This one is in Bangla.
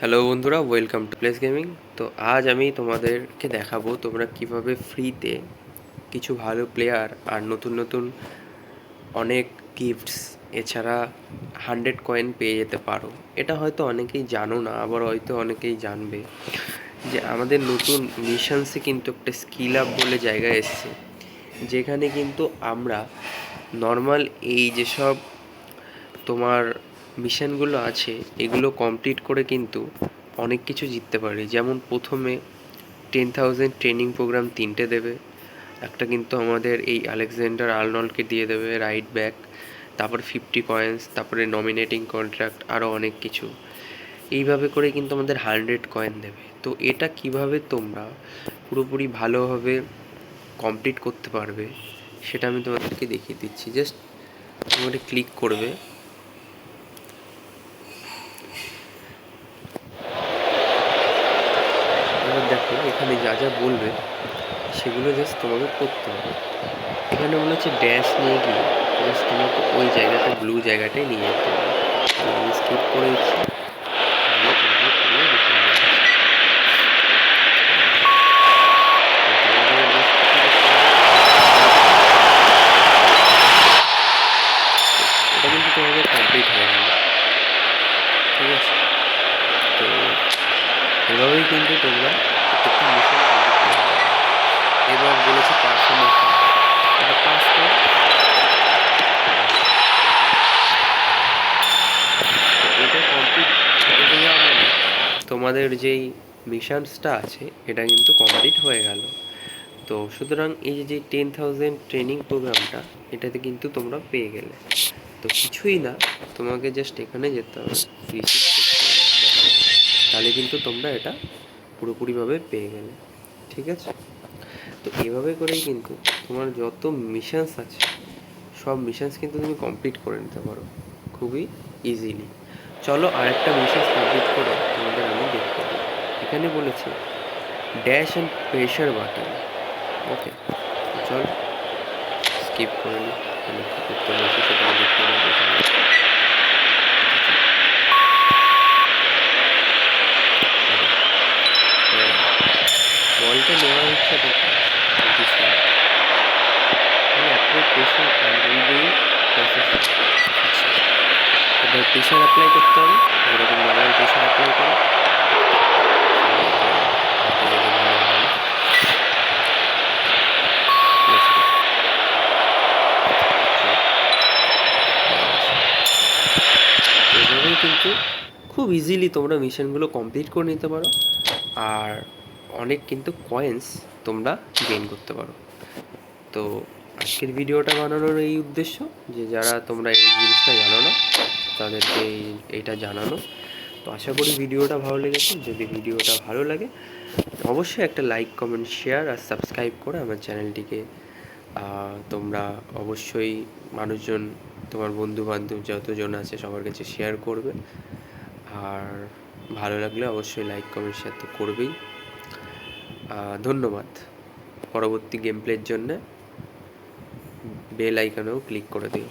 হ্যালো বন্ধুরা ওয়েলকাম টু প্লেস গেমিং তো আজ আমি তোমাদেরকে দেখাবো তোমরা কীভাবে ফ্রিতে কিছু ভালো প্লেয়ার আর নতুন নতুন অনেক গিফটস এছাড়া হান্ড্রেড কয়েন পেয়ে যেতে পারো। এটা হয়তো অনেকেই জানো না, আবার হয়তো অনেকেই জানবে। যে আমাদের নতুন মিশনসে কিন্তু একটা স্কিল আপ বলে জায়গায় এসছে, যেখানে কিন্তু আমরা নর্মাল এই যেসব তোমার মিশনগুলো আছে, এগুলো কমপ্লিট করে কিন্তু অনেক কিছু জিততে পারি যেমন প্রথমে টেন থাউজেন্ড ট্রেনিং প্রোগ্রাম তিনটে দেবে। একটা কিন্তু আমাদের এই আলেকজান্ডার আর্নল্ডকে দিয়ে দেবে রাইট ব্যাক তারপর ফিফটি কয়েন্স তারপরে নমিনেটিং কন্ট্রাক্ট আরও অনেক কিছু। এইভাবে করে কিন্তু আমাদের হান্ড্রেড কয়েন দেবে। তো এটা কীভাবে তোমরা পুরোপুরি ভালোভাবে কমপ্লিট করতে পারবে, সেটা আমি তোমাদেরকে দেখিয়ে দিচ্ছি। জাস্ট তোমরা ক্লিক করবে এবার দেখো, এখানে যা যা বলবে, সেগুলো জাস্ট তোমাকে করতে হবে। এখানে মনে হচ্ছে ড্যাশ নিয়ে গিয়ে জাস্ট তোমাকে ওই জায়গাটা ব্লু জায়গাটায় নিয়ে যেতে হবে। স্কিপ করে দিচ্ছি। এভাবেই কিন্তু তোমরা এবার এটা কমপ্লিট মানে তোমাদের যেই মিশনসটা আছে, এটা কিন্তু কমপ্লিট হয়ে গেল। তো সুতরাং এই যে টেন থাউজেন্ড ট্রেনিং প্রোগ্রামটা এটাতে কিন্তু তোমরা পেয়ে গেলে। তো কিছুই না, তোমাকে জাস্ট এখানে যেতে হবে। তাহলে কিন্তু তোমরা এটা পুরোপুরিভাবে পেয়ে গেলে, ঠিক আছে? তো এভাবে করেই কিন্তু তোমার যত মিশনস আছে, সব মিশনস কিন্তু তুমি কমপ্লিট করে নিতে পারো, খুবই ইজিলি চলো আরেকটা মিশনস কমপ্লিট করে তোমাদের আমি দেখতে এখানে বলেছে dash and pressure button okay চল স্কিপ করে নিই আমি কী করতে বলছি সেটা দেখতে নেব এখানে। হ্যাঁ, বলটা নেওয়া হচ্ছে এবার প্রেশার অ্যাপ্লাই করতে হবে, যেরকম নর্মাল প্রেশার অ্যাপ্লাই করো। কিন্তু খুব ইজিলি তোমরা মিশনগুলো কমপ্লিট করে নিতে পারো। আর অনেক কিন্তু কয়েন্স তোমরা গেইন করতে পারো। তো আজকের ভিডিওটা বানানোর এই উদ্দেশ্য যে যারা তোমরা এই জিনিসটা জানো না, তাদেরকে এই- এইটা জানানো। তো আশা করি ভিডিওটা ভালো লেগেছে। যদি ভিডিওটা ভালো লাগে, অবশ্যই একটা লাইক কমেন্ট শেয়ার আর সাবস্ক্রাইব করে আমার চ্যানেলটিকে। তোমরা অবশ্যই মানুষজন, তোমার বন্ধু বান্ধব যতজন আছে সবার কাছে শেয়ার করবে। আর ভালো লাগলে অবশ্যই লাইক কমেন্ট শেয়ার তো করবেই। ধন্যবাদ পরবর্তী গেম প্লের জন্য বেল আইকনেও ক্লিক করে দিও